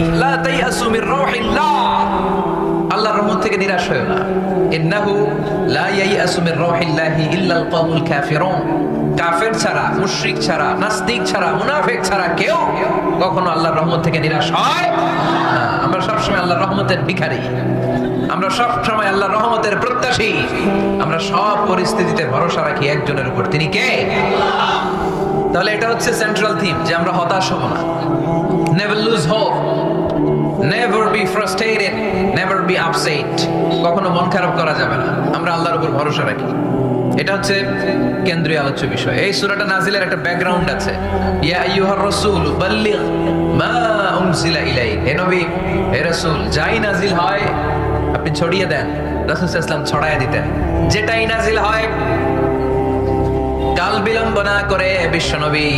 লা তাইয়াসু মির রাউহিল্লাহ আল্লাহর রহমত থেকে নিরাশ হয়েও না। ইন্নাহু লা ইয়াইয়াসু মির রাউহিল্লাহি ইল্লাল কওমুল কাফিরুন। কাফের ছাড়া, মুশরিক ছাড়া, নাস্তিক ছাড়া, মুনাফিক ছাড়া কেউ কখনো আল্লাহর রহমত থেকে নিরাশ হয় আমরা সবসময় আল্লাহর রহমতের ভিখারি। আমরা সব সময় আল্লাহর রহমতের প্রত্যাশী। আমরা সব পরিস্থিতিতে ভরসা রাখি একজনের উপর। তিনি কে? তাহলে এটা হচ্ছে সেন্ট্রাল থিম যে আমরা হতাশ হব না। Never never be frustrated never be upset কখনো মন খারাপ করা যাবে না। আমরা আল্লাহর উপর ভরসা রাখি। এটা হচ্ছে কেন্দ্রীয় আলোচ্য বিষয়। এই সূরাটা নাজিলের একটা ব্যাকগ্রাউন্ড আছে। ইয়া আইয়ুহার রাসূল, বাল্লিগ মা উনজিলা ইলাই হে নবী, হে রাসূল, যাই নাজিল হয়, আপনি ছড়িয়ে দেন। রাসূল সাল্লাল্লাহু আলাইহি ওয়াসাল্লাম ছড়ায় দিতেন। যেটাই নাজিল হয় কাল বিলম্ব না করে বিশ্বনবী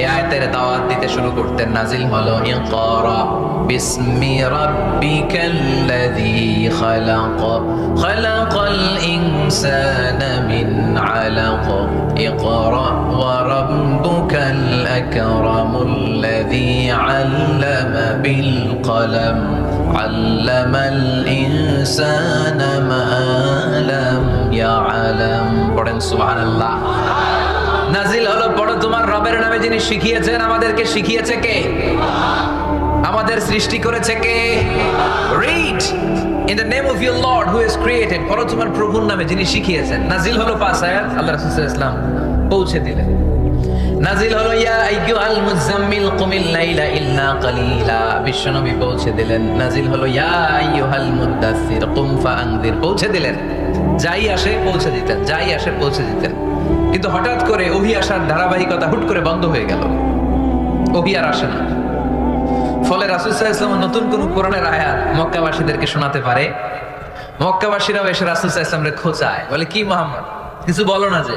এই আয়াতের দাওয়াত দিতে শুরু করতেন নাজিল হলো, ইকরা বিসমি রাব্বিকাল্লাযী খালাক, খালাকাল ইনসানা মিন আলাক, ইকরা ওয়া রাব্বুকাল আকরামুল্লাযী আল্লামা বিল কলম, আল্লামাল ইনসানা মা লাম ইয়ালাম। পড়েন, সুবহানাল্লাহ। নাজিল হলো পড়ো, তোমার রবের নামে যিনি শিখিয়েছেন, আমাদেরকে শিখিয়েছে কে? আমাদের সৃষ্টি করেছে কে? Read in the name of your lord who is created পড়ো, তোমার প্রভুর নামে যিনি শিখিয়েছেন। নাজিল হলো পাঁচ আয়াত, আল্লাহ রাসূল সাল্লাল্লাহু ওয়াসাল্লাম পৌঁছে দিলেন। নাজিল হলো, ইয়া আইয়ুহাল মুজাম্মিল কুমিল লাইলা ইল্লা কালিলা। বিশ্বনবী পৌঁছে দিলেন। নাজিল হলো, ইয়া আইয়ুহাল মুদ্দাসসির কুম ফাআনযির, পৌঁছে দিলেন। যাই আসে, পৌঁছে দিতেন, যাই আসে, পৌঁছে দিতেন। কিন্তু হঠাৎ করে ওহি আসার ধারাবাহিকতা হুট করে বন্ধ হয়ে গেল। ওহি আর আসে না। ফলে রাসূল সাল্লাল্লাহু আলাইহি নতুন কোন কোরআনের আয়াত মক্কাবাসীদেরকে শোনাতে পারে। মক্কাবাসীরাও এসে রাসূল সাল্লাল্লাহু আলাইহি ওয়াসাল্লামকে খোঁচায়, বলে, কি মোহাম্মদ, কিছু বলো না যে,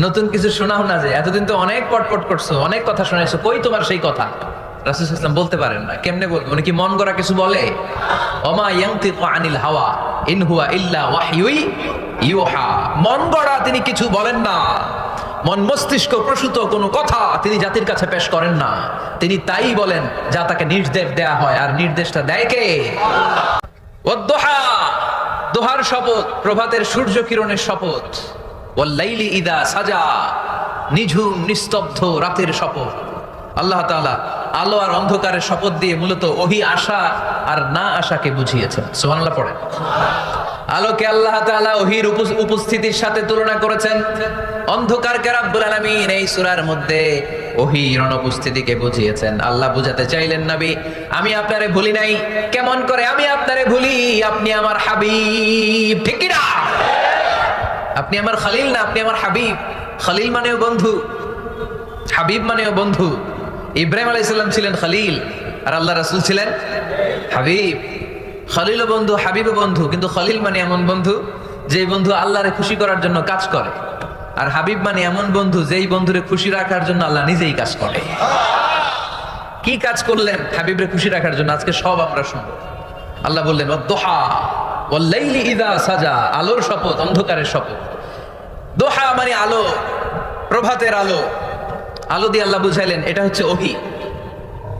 নতুন কিছু শোনাও না যে, এতদিন তো অনেক পটপট করছ, অনেক কথা শুনেছো কই তোমার সেই কথা? বলতে পারেন না। কেমনে বলব? উনি কি মন কিছু বলে? ইয়ানতিকু আনিল হাওয়া ইল্লা ওয়াহয়ুই ইউহা। মন গড়া তিনি কিছু বলেন না। মন মস্তিষ্ক প্রসূত কোনো কথা তিনি জাতির কাছে পেশ করেন না। তিনি তাই বলেন, যা তাকে নির্দেশ দেয়া হয়। আর নির্দেশটা দেয় কে? দোহার শপথ, প্রভাতের সূর্য কিরণের শপথ। ওয়াল্লাইলি ইদা সাজা। নিঝুম, নিস্তব্ধ রাতের শপথ। আল্লাহ তাআলা আলো আর অন্ধকারের শপথ দিয়ে মূলত ওহি আশা আর না আশাকে বুঝিয়েছেন। সুবহানাল্লাহ পড়ে আলোকে আল্লাহ তাআলা ওহির উপস্থিতির সাথে তুলনা করেছেন। অন্ধকারকে রাব্বুল আলামিন এই সূরার মধ্যে বুঝিয়েছেন। আল্লাহ বুঝাতে চাইলেন, নবী, আমি আপনারে ভুলি নাই। কেমন করে আমি আপনারে ভুলি? আপনি আমার হাবিব। ঠিক না আপনি আমার খালিল না, আপনি আমার হাবিব। খালিল মানেও বন্ধু, হাবিব মানেও বন্ধু। ইব্রাহিম আলাইসাল্লাম ছিলেন খালিল, আর আল্লাহ রাসূল ছিলেন হাবিব। খালিল বন্ধু হাবিব বন্ধু, কিন্তু খালিল মানে এমন বন্ধু যে বন্ধু আল্লাহরে খুশি করার জন্য কাজ করে, আর হাবিব মানে এমন বন্ধু যেই বন্ধুরে খুশি রাখার জন্য আল্লাহ নিজেই কাজ করে। কি কাজ করলেন হাবিবরে খুশি রাখার জন্য? আজকে সব আমরা শুনব। আল্লাহ বললেন দোহা সাজা আলোর শপথ, অন্ধকারের শপথ। দোহা মানে আলো, প্রভাতের আলো। আলো দিয়ে আল্লাহ বুঝাইলেন, এটা হচ্ছে ওহি।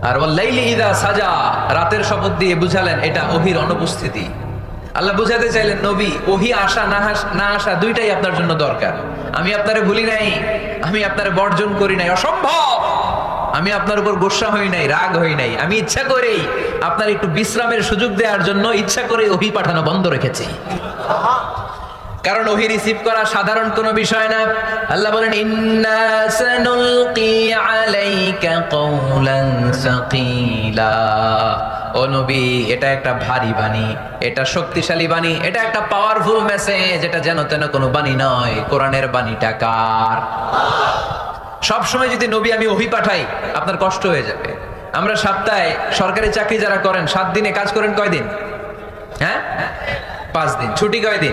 আর ওয়াল্লাইলি ইদা সাজা, রাতের শপথ দিয়ে বুঝালেন, এটা ওহির অনুপস্থিতি। আল্লাহ বুঝাতে চাইলেন, নবী, ওহি আসা না না আসা দুইটাই আপনার জন্য দরকার। আমি আপনারে ভুলি নাই, আমি আপনারে বর্জন করি নাই, অসম্ভব! আমি আপনার উপর গোসা হই নাই, রাগ হই নাই, আমি ইচ্ছা করেই আপনার একটু বিশ্রামের সুযোগ দেওয়ার জন্য ইচ্ছা করে ওহি পাঠানো বন্ধ রেখেছি। কারণ ওহি রিসিভ করা সাধারণ কোনো বিষয় না। আল্লাহ বলেন, ইন্না সানুলকি আলাইকা কওলান সাকিলা। ও নবী, এটা একটা ভারী বাণী, এটা শক্তিশালী বাণী, এটা একটা পাওয়ারফুল মেসেজ এটা যেন তেন কোনো বাণী নয়। কোরআনের বাণীটা কার? সব সময় যদি নবী আমি অভি পাঠাই, আপনার কষ্ট হয়ে যাবে। আমরা সপ্তাহে সরকারি চাকরি যারা করেন, সাত দিনে কাজ করেন কয়দিন? হ্যাঁ? পাঁচ দিন। ছুটি কয়দিন?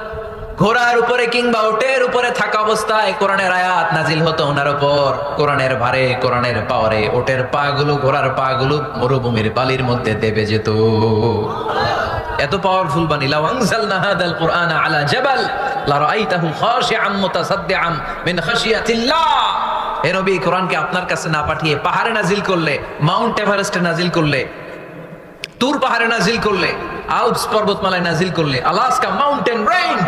ঘোড়ার উপরে কিংবা ওটের উপরে থাকা অবস্থায় কোরআনের আয়াত নাজিল হতো ওনার উপর কোরআনের ভারে, কোরআনের পাওয়ারে ওটের পা গুলো ঘোড়ার পা গুলো মরুভূমির বালির মধ্যে দেবে যেত। এত পাওয়ারফুল বানি লাউ আনজালনা হাদাল কুরআনা আলা জাবাল, লা রাআইতাহু খাশিআম মুতাসাদ্দিআম মিন খাশিয়াতিল্লাহ। হে নবী, কোরআনকে আপনার কাছে না পাঠিয়ে পাহাড়ে নাজিল করলে, মাউন্ট এভারেস্টে নাজিল করলে, তুর পাহাড়ে নাজিল করলে, আলপস পর্বতমালায় নাজিল করলে, আলাস্কা মাউন্টেন রেঞ্জ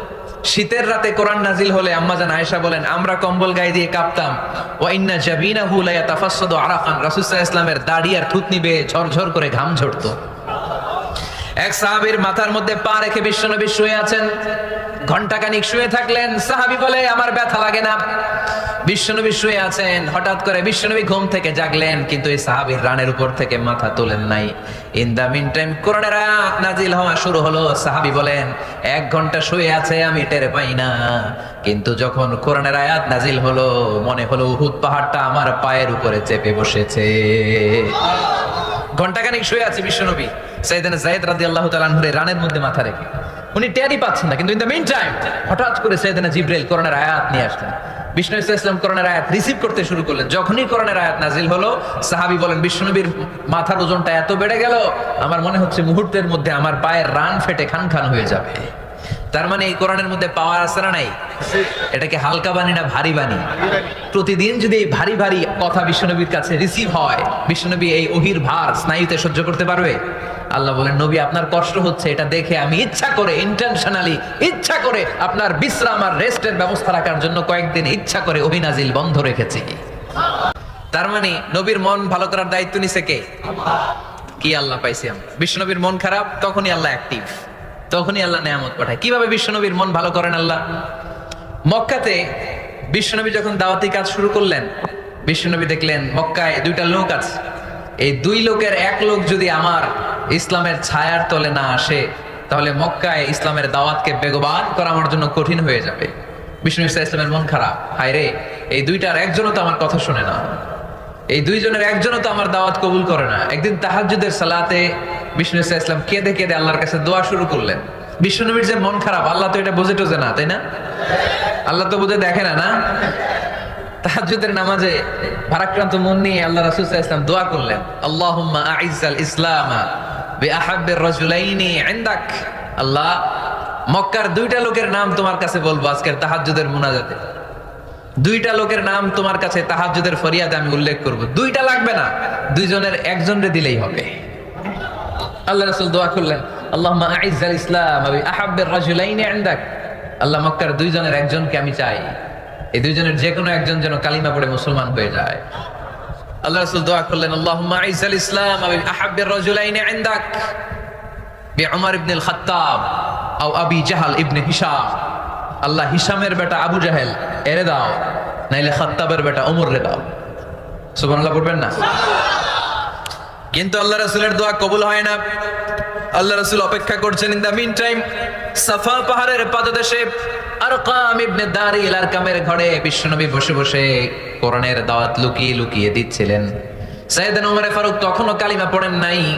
শীতের রাতে কোরআন নাজিল হলে আম্মাজান আয়েশা বলেন, আমরা কম্বল গায়ে দিয়ে কাঁপতাম। ও ইন্না জাবিনা হুলাইয়া তাফাসদ আরাফান। রাসূল ইসলামের দাড়ি আর থুতনি বেয়ে ঝরঝর করে ঘাম ঝরতো। এক সাহাবীর মাথার মধ্যে পা রেখে বিশ্বনবী শুয়ে আছেন। ঘন্টাখানিক শুয়ে থাকলেন। সাহাবি বলে, আমার ব্যথা লাগে না। বিশ্বনবী শুয়ে আছেন। হঠাৎ করে বিশ্বনবী ঘুম থেকে জাগলেন, কিন্তু এই সাহাবীর রানের উপর থেকে মাথা তোলেন নাই। ইন দা মিন টাইম কোরআনের আয়াত নাজিল হওয়া শুরু হলো। সাহাবি বলেন, এক ঘণ্টা শুয়ে আছে, আমি টের পাই না। কিন্তু যখন কোরআনের আয়াত নাজিল হলো, মনে হলো উহুদ পাহাড়টা আমার পায়ের উপরে চেপে বসেছে। ঘন্টাখানিক শুয়ে আছে বিশ্বনবী। সাইদানা জায়েদ রাজি আল্লাহ আনহু রানের মধ্যে মাথা রেখে। উনি টেরই পাচ্ছেন না, কিন্তু ইন দ্য মিন টাইম হঠাৎ করে সাইদানা জিব্রাইল করোনার আয়াত নিয়ে আসলেন। বিষ্ণু ইসলাম করোনার আয়াত রিসিভ করতে শুরু করলেন। যখনই করোনার আয়াত নাজিল হলো, সাহাবী বলেন, বিষ্ণুনবীর মাথার ওজনটা এত বেড়ে গেল, আমার মনে হচ্ছে মুহূর্তের মধ্যে আমার পায়ের রান ফেটে খান খান হয়ে যাবে। তার মানে এই কোরআনের মধ্যে পাওয়ার আছে না নাই? এটাকে হালকা বাণী না ভারী বাণী? প্রতিদিন যদি এই ভারী ভারী কথা বিশ্বনবীর কাছে রিসিভ হয়, বিশ্বনবী এই অহির ভার, স্নায়ুতে সহ্য করতে পারবে? আল্লাহ বলেন, নবী, আপনার কষ্ট হচ্ছে, এটা দেখে আমি ইচ্ছা করে ইন্টেনশনালি ইচ্ছা করে আপনার বিশ্রাম আর রেস্টের ব্যবস্থা রাখার জন্য কয়েকদিন ইচ্ছা করে অভিনাজিল বন্ধ রেখেছি। তার মানে নবীর মন ভালো করার দায়িত্ব নিছে কে? কি আল্লাহ পাইছি আমরা? বিশ্বনবীর মন খারাপ, তখনই আল্লাহ অ্যাক্টিভ তখনই আল্লাহ নেয়ামত পাঠায়। কীভাবে বিশ্বনবীর মন ভালো করেন আল্লাহ? মক্কাতে বিশ্বনবী যখন দাওয়াতি কাজ শুরু করলেন, বিশ্বনবী দেখলেন মক্কায় দুইটা লোক আছে। এই দুই লোকের এক লোক যদি আমার ইসলামের ছায়ার তলে না আসে, তাহলে মক্কায় ইসলামের দাওয়াতকে বেগবান করা আমার জন্য কঠিন হয়ে যাবে। বিষ্ণু ইসা ইসলামের মন খারাপ। হায় রে এই দুইটার একজনও তো আমার কথা শুনে না। এই দুইজনের একজনও তো আমার দাওয়াত কবুল করে না। একদিন তাহাজ্জুদের সালাতে বিষ্ণু ইসা ইসলাম কেঁদে কেঁদে আল্লাহর কাছে দোয়া শুরু করলেন। বিশ্বনবীর যে মন খারাপ, আল্লাহ তো এটা বুঝে টোজে না, তাই না? আল্লাহ তো বুঝে দেখে না না? তাহাজ্জুদের নামাজে ভারাক্রান্ত মন নিয়ে আল্লাহ রাসূল ওয়াসাল্লাম দোয়া করলেন, আল্লাহুম্মা আইজ্জাল ইসলামা আল্লাহ, মক্কার দুইটা লোকের নাম তোমার কাছে বলব আজকের তাহাজ্জুদের মুনাজাতে। দুইটা লোকের নাম তোমার কাছে তাহাজ্জুদের ফরিয়াদে আমি উল্লেখ করব। দুইটা লাগবে না, দুইজনের একজনরে দিলেই হবে। আল্লাহ রাসূল দোয়া করলেন, আল্লাহুম্মা আইজ্জাল ইসলাম বিআহাব্বির রাজুলাইনি ইনদাক। আল্লাহ মক্কার দুইজনের একজনকে আমি চাই। এই দুইজনের যে কোনো একজন যেন কালিমা পড়ে মুসলমান হয়ে যায়। আল্লাহ রাসূল দোয়া করলেন, আল্লাহুম্মা আইজ্জাল ইসলাম বিআহাব্বির রাজুলাইনি ইবনে আল খাত্তাব আও আবি জাহাল ইবনে হিশাম। আল্লাহ হিসামের বেটা আবু জাহেল এরে দাও, নাইলে খাত্তাবের বেটা ওমর রে দাও। সুবহানাল্লাহ পড়বেন না? কিন্তু আল্লাহ রাসূলের দোয়া কবুল হয় না। আল্লাহ রাসূল অপেক্ষা করছেন, ইন দা মিন টাইম সাফা পাহাড়ের পাদদেশে আরকাম ইবনে দারিল আরকামের ঘরে বিশ্বনবী বসে বসে কোরআনের দাওয়াত লুকিয়ে লুকিয়ে দিচ্ছিলেন। সাইয়েদনা ওমর ফারুক তখনও কালিমা পড়েন নাই।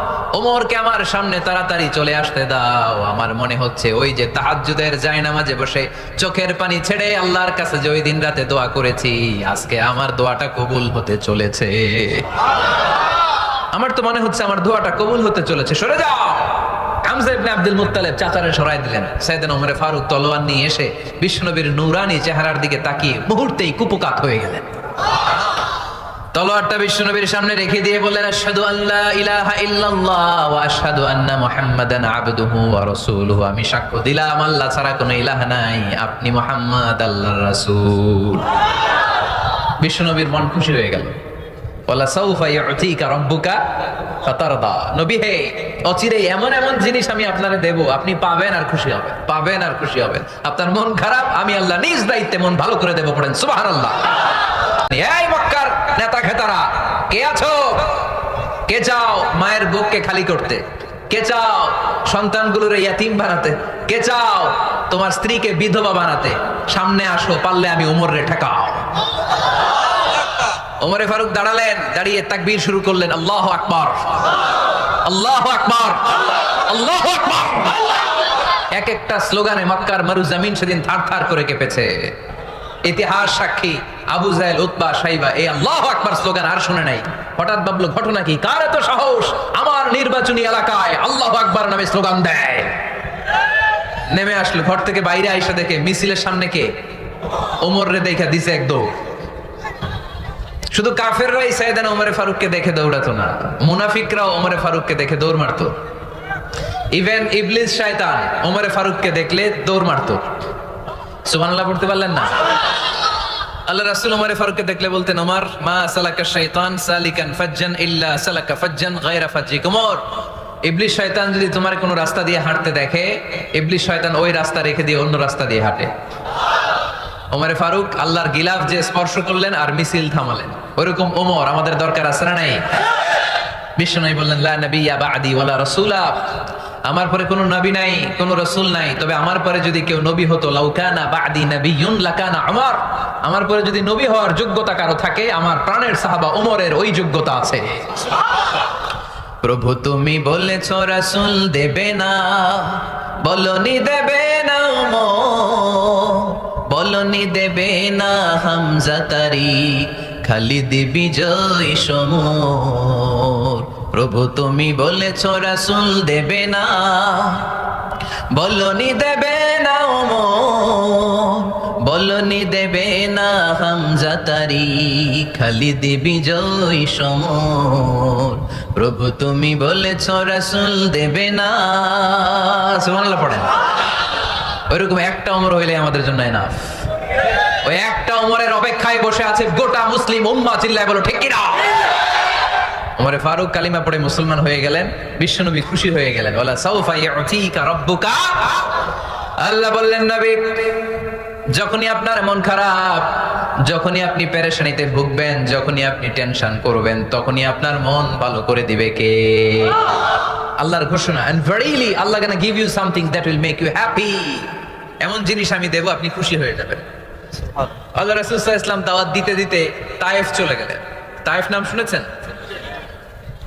ওমরকে আমার সামনে তাড়াতাড়ি চলে আসতে দাও। আমার মনে হচ্ছে ওই যে তাহাজ্জুদের জায়নামাজে বসে চোখের পানি ছেড়ে আল্লাহর কাছে যে ওই দিন রাতে দোয়া করেছি, আজকে আমার দোয়াটা কবুল হতে চলেছে। আমার তো মনে হচ্ছে আমার দোয়াটা কবুল হতে চলেছে। সরে যাও! হামজা আব্দুল চাচারে সরাই দিলেন। ওমরে ফারুক তলোয়ার নিয়ে এসে বিষ্ণুনবীর নূরানি চেহারার দিকে তাকিয়ে মুহূর্তেই কুপকাত হয়ে গেলেন। তলোয়ারটা বিশ্বনবীর সামনে রেখে দিয়ে বললেন, আশহাদু আল্লা ইলাহা ইল্লাল্লাহ ওয়া আশহাদু আন্না মুহাম্মাদান আবদুহু ওয়া রাসূলুহু। আমি সাক্ষ্য দিলাম, আল্লাহ ছাড়া কোনো ইলাহ নাই, আপনি মুহাম্মদ আল্লাহর রাসূল। মন খুশি হয়ে গেল। বলা সৌফা ইউতিকা রাব্বুকা ফাতারদা। নবী হে এমন এমন জিনিস আমি আপনারে দেব, আপনি পাবেন আর খুশি হবেন, পাবেন আর খুশি হবেন। আপনার মন খারাপ, আমি আল্লাহ নিজ দায়িত্বে মন ভালো করে দেব, পড়েন সুবহানাল্লাহ। এই মক্কার নেতা খেতারা কে আছো? কে চাও মায়ের বুককে খালি করতে? কে চাও সন্তানগুলোর ইয়াতিম বানাতে? কে চাও তোমার স্ত্রীকে বিধবা বানাতে? সামনে আসো, পারলে আমি উমরে ঠেকাও। ওমরে ফারুক দাঁড়ালেন, দাঁড়িয়ে তাকবীর শুরু করলেন, আল্লাহ আকবার। আল্লাহ আকবার। আল্লাহ আকবার। এক একটা স্লোগানে মক্কার মরু জমিন সেদিন থার থার করে কেঁপেছে। ইতিহাস সাক্ষী, আবু জাহেল, উতবা, সাইবা, এই আল্লাহ আকবার স্লোগান আর শুনে নাই। হঠাৎ ভাবলো, ঘটনা কি? কার এত সাহস? আমার নির্বাচনী এলাকায় আল্লাহ আকবার নামে স্লোগান দেয়। নেমে আসলো, ঘর থেকে বাইরে আইসা দেখে, মিছিলের সামনে কে? ওমর রে দেখা দিছে এক দৌড়। শুধু কাফেররাই সাইদানা ওমরে ফারুককে দেখে দৌড়াতো না, মুনাফিকরাও ওমরে ফারুককে দেখে দৌড় মারতো। ইভেন ইবলিস শয়তান ওমরে ফারুককে দেখলে দৌড় মারতো। সুবহানাল্লাহ পড়তে পারলেন না? আল্লাহ রাসূল ওমরে ফারুককে দেখলে বলতেন ওমর মা সালাকা শাইতান সালিকান ফাজ্জান ইল্লা সালাকা ফাজ্জান গায়রা ফাজ্জিক ওমর ইবলিস শয়তান যদি তোমার কোনো রাস্তা দিয়ে হাঁটতে দেখে, ইবলিস শয়তান ওই রাস্তা রেখে দিয়ে অন্য রাস্তা দিয়ে হাঁটে। ওমরে ফারুক আল্লাহর গিলাফ যে স্পর্শ করলেন আর মিছিল থামালেন। ওরকম ওমর আমাদের দরকার আছে না নাই? বিষ্ণু বললেন, লা নবিয়্যা বাদি ওয়ালা রাসূলা। আমার পরে কোনো নবী নাই, কোনো রসুল নাই। তবে আমার পরে যদি কেউ নবী হতো লাউকানা বাদি নবিয়ুন লাকানা আমার আমার পরে যদি নবী হওয়ার যোগ্যতা কারও থাকে, আমার প্রাণের সাহাবা ওমরের ওই যোগ্যতা আছে। প্রভু তুমি বলেছ, রাসূল দেবে না। বলনি দেবে না বলনি দেবে না হামজা তারি, খালিদ বিজয় সমর। প্রভু তুমি বলেছ রাসূল দেবে না। বলনি দেবে না বলনি দেবে না হামজা তারি, খালিদ বিজয় সমর। প্রভু তুমি বলেছ রাসূল দেবে না। সুবহানাল্লাহ পড়েন। ওইরকম একটা অমর হইলে আমাদের জন্য এনাফ ওই একটা অমরের অপেক্ষায় বসে আছে গোটা মুসলিম উম্মা, চিল্লায় বলো, ঠিক কিনা? ওমরে ফারুক কালিমা পড়ে মুসলমান হয়ে গেলেন বিশ্বনবী খুশি হয়ে গেলেন। ওলা সাউফা ইউতিকা রাব্বুকা? আল্লাহ বললেন নবী যখনই আপনার মন খারাপ যখনই আপনি পেরেশানিতে ভুগবেন যখনই আপনি টেনশন করবেন তখনই আপনার মন ভালো করে দিবে কে? আল্লাহর ঘোষণা and verily Allah gonna give you something that will make you happy এমন জিনিস আমি দেব আপনি খুশি হয়ে যাবেন। আল্লাহ রাসূল সাল্লাল্লাহু আলাইহি ইসলাম দাওয়াত দিতে দিতে তায়েফ চলে গেলেন। তায়েফ নাম শুনেছেন?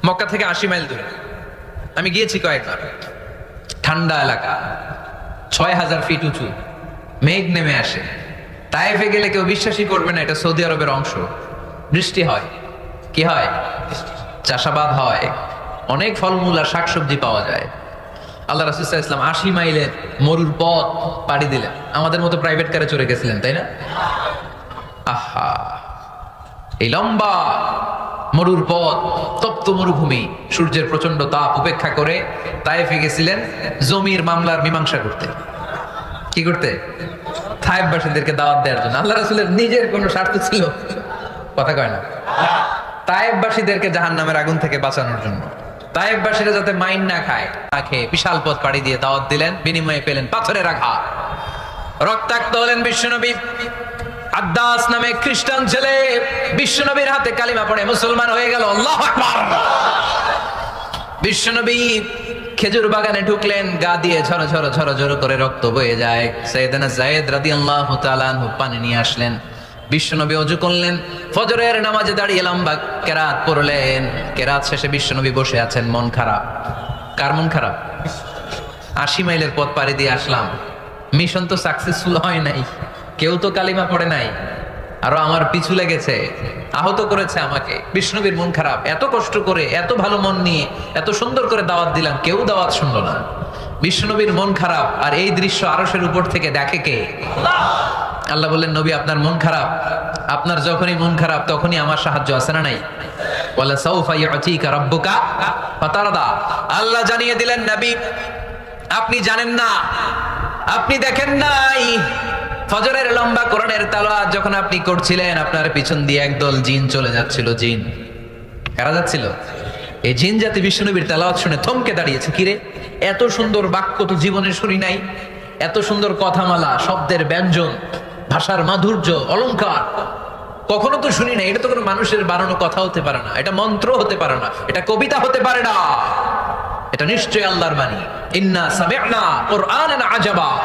মক্কা থেকে আশি মাইল দূরে। আমি গিয়েছি কয়েকবার। ঠান্ডা এলাকা। ছয় হাজার ফিট উঁচু। মেঘ নেমে আসে। তাইফে গেলে কেউ বিশ্বাসই করবে না, এটা সৌদি আরবের অংশ। বৃষ্টি হয়। কি হয়? চাষাবাদ হয়। অনেক ফলমূল আর শাকসবজি পাওয়া যায়। আল্লাহ রাসুল্লাহ ইসলাম আশি মাইলের মরুর পথ পাড়ি দিলেন। আমাদের মতো প্রাইভেট কারে চড়ে গেছিলেন, তাই না? আহা! এই লম্বা মরুর পথ, তপ্ত মরুভূমি, সূর্যের প্রচণ্ড তাপ উপেক্ষা করে তাইফে গেছিলেন জমির মামলার মীমাংসা করতে। কি করতে? তাইফবাসীদেরকে দাওয়াত দেওয়ার জন্য। আল্লাহ রাসুলের নিজের কোনো স্বার্থ ছিল। কথা কয় না। তাইফবাসীদেরকে জাহান নামের আগুন থেকে বাঁচানোর জন্য। তাইফবাসীরা যাতে মাইন না খায় খেয়ে বিশাল পথ পাড়ি দিয়ে দাওয়াত দিলেন, বিনিময়ে পেলেন পাথরের আঘাত। রক্তাক্ত হলেন বিশ্বনবী। আদাস নামে খ্রিস্টান ছেলে বিশ্বনবীর হাতে কালিমা পড়ে মুসলমান হয়ে গেল। আল্লাহ বিশ্বনবী খেজুর বাগানে ঢুকলেন, গা দিয়ে ঝরো ঝরো ঝরো ঝরো করে রক্ত বয়ে যায়। সৈয়দানা জায়েদ রাদিয়াল্লাহু তাআলা পানি নিয়ে আসলেন। বিশ্বনবী অজু করলেন, ফজরের নামাজে দাঁড়িয়ে লম্বা কেরাত পড়লেন। কেরাত শেষে বিশ্বনবী বসে আছেন, মন খারাপ। কার মন খারাপ? আশি মাইলের পথ পাড়ি দিয়ে আসলাম। মিশন তো সাকসেসফুল হয় নাই। কেউ তো কালিমা পড়ে নাই। আরও আমার পিছু লেগেছে। আহত করেছে আমাকে। বিষ্ণবীর মন খারাপ। এত কষ্ট করে, এত ভালো মন নিয়ে, এত সুন্দর করে দাওয়াত দিলাম, কেউ দাওয়াত শুনলো না। বিষ্ণবীর মন খারাপ। আর এই দৃশ্য আরসের উপর থেকে দেখে কে? আল্লাহ বললেন, নবী, আপনার মন খারাপ। আপনার যখনই মন খারাপ, তখনই আমার সাহায্য আছে না নাই? আল্লাহ জানিয়ে দিলেন, নবী, আপনি জানেন না। আপনি দেখেন নাই। ফজরের লম্বা কোরআনের তালাওয়াত যখন আপনি করছিলেন, আপনার পিছন দিয়ে একদল জিন চলে যাচ্ছিল, জিন। কারা যাচ্ছিল? এই জিন জাতি বিষ্ণুনবীর তেলাওয়াত শুনে থমকে দাঁড়িয়েছে। কিরে? এত সুন্দর বাক্য তো জীবনে শুনি নাই। এত সুন্দর কথামালা, শব্দের ব্যঞ্জন, ভাষার মাধুর্য, অলংকার। কখনো তো শুনি নাই। এটা তো কোনো মানুষের বানানো কথা হতে পারে না। এটা মন্ত্র হতে পারে না। এটা কবিতা হতে পারে না। এটা নিশ্চয়ই আল্লাহর বাণী। ইন্না সামি'না কুরআনান আজাবা।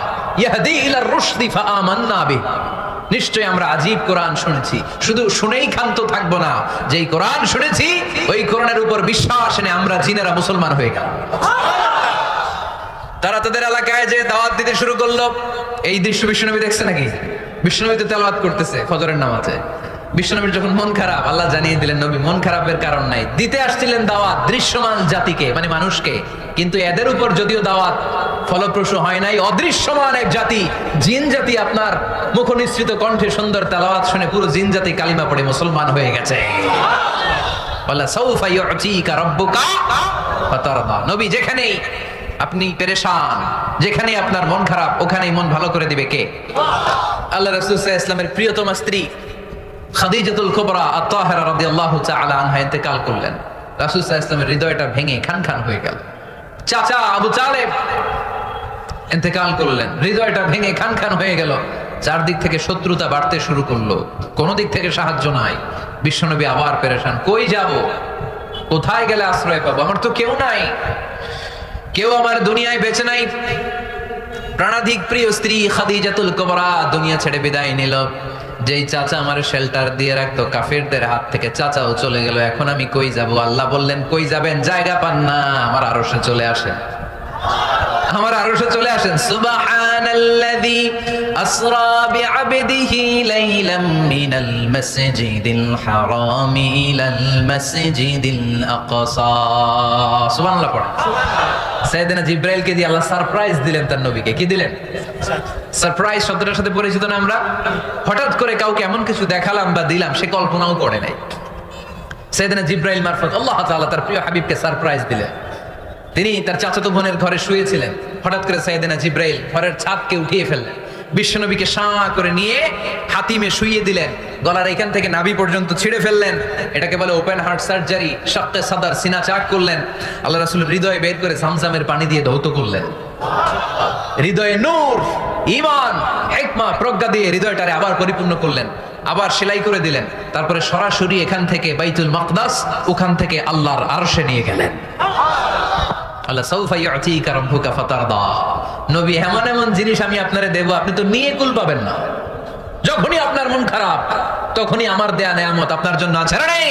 নিশ্চয় আমরা আজীব কোরআন শুনেছি। শুধু শুনেই ক্ষান্ত থাকব না। যেই কোরআন শুনেছি, ওই কোরআনের উপর বিশ্বাস এনে আমরা জিনেরা মুসলমান হয়ে গেল তারা তাদের এলাকায় যে দাওয়াত দিতে শুরু করল। এই দৃশ্য বিষ্ণবী দেখছে নাকি? বিষ্ণুনবী তো করতেছে ফজরের নামাজে। বিষ্ণুনবীর যখন মন খারাপ, আল্লাহ জানিয়ে দিলেন, নবী, মন খারাপের কারণ নাই। দিতে আসছিলেন দাওয়াত দৃশ্যমান জাতিকে মানে মানুষকে। কিন্তু এদের উপর যদিও দাওয়াত ফলপ্রসূ হয় নাই, অদৃশ্যমান এক জাতি, জিন জাতি আপনার মুখনিসৃত কণ্ঠে সুন্দর তেলাওয়াত শুনে পুরো জিন জাতি কালিমা পড়ে মুসলমান হয়ে গেছে। নবী, যেখানেই আপনি পেরেশান যেখানে আপনার মন খারাপ, ওখানেই মন ভালো করে দিবে কে? আল্লাহ রাসূল ইসলামের প্রিয়তমা স্ত্রী খাদিজাতুল কুবরা, আত-তাহিরা রাদিয়াল্লাহু তাআলা আনহা ইন্তেকাল করলেন। ইসলামের হৃদয়টা ভেঙে খান খান হয়ে গেল। চাচা আবু ইন্তেকাল করলেন। হৃদয়টা ভেঙে খান খান হয়ে গেল। চারদিক থেকে শত্রুতা বাড়তে শুরু করল। কোনো দিক থেকে সাহায্য নাই। বিশ্বনবী আবার পেরেশান। কই যাব? কোথায় গেলে আশ্রয় পাবো? আমার তো কেউ নাই। কেউ আমার দুনিয়ায় বেঁচে নাই। প্রাণাধিক প্রিয় স্ত্রী খাদিজাতুল কুবরা দুনিয়া ছেড়ে বিদায় নিল। যেই চাচা আমার শেল্টার দিয়ে রাখতো, কাফিরদের হাত থেকে চাচাও চলে গেল, এখন আমি কই যাব? আল্লাহ বললেন, কই যাবেন? জায়গা পান না, আমার আরশে চলে আসেন। আমার আরশে চলে আসেন। সুবহানাল্লাযী আসরা বিআবদিহি লাইলাম মিনাল মাসজিদিল হারাম ইলাল মাসজিদিল আকসা। সুবহানাল্লাহ পড়েন। সাইয়েদনা জিব্রাইলকে দিয়ে আল্লাহ সারপ্রাইজ দিলেন তার নবীকে। কি দিলেন? সারপ্রাইজ শব্দটার সাথে পরিচিত না আমরা? হঠাৎ করে কাউকে এমন কিছু দেখালাম বা দিলাম, সে কল্পনাও করে নাই। সাইয়েদনা জিব্রাইল মারফত আল্লাহ তাআলা তার প্রিয় হাবিবকে সারপ্রাইজ দিলেন। তিনি তার চাচাতো বোনের ঘরে শুয়েছিলেন। হঠাৎ করে সাইদিনা জিব্রাইল ঘরের ছাদকে উঠিয়ে ফেললেন। বিশ্বনবীকে সাঁ করে নিয়ে হাতিমে শুইয়ে দিলেন। গলার এখান থেকে নাভি পর্যন্ত ছিঁড়ে ফেললেন। এটাকে বলে ওপেন হার্ট সার্জারি শাক্কে সাদার সিনা চাক করলেন। আল্লাহ রাসূল হৃদয় বের করে সামসামের পানি দিয়ে ধৌত করলেন। হৃদয়ে নূর ইমান হেকমা, প্রজ্ঞা দিয়ে হৃদয়টারে আবার পরিপূর্ণ করলেন। আবার সেলাই করে দিলেন। তারপরে সরাসরি এখান থেকে বাইতুল মাকদাস, ওখান থেকে আল্লাহর আরশে নিয়ে গেলেন। আল্লাহ সৌফা ইউতিকা রাব্বুকা ফাতারদা। নবী, এমন এমন জিনিস আমি আপনারে দেব, আপনি তো নিয়ে কুল পাবেন না। যখনই আপনার মন খারাপ, তখনই আমার দেয়া নেয়ামত আপনার জন্য আছে। নেই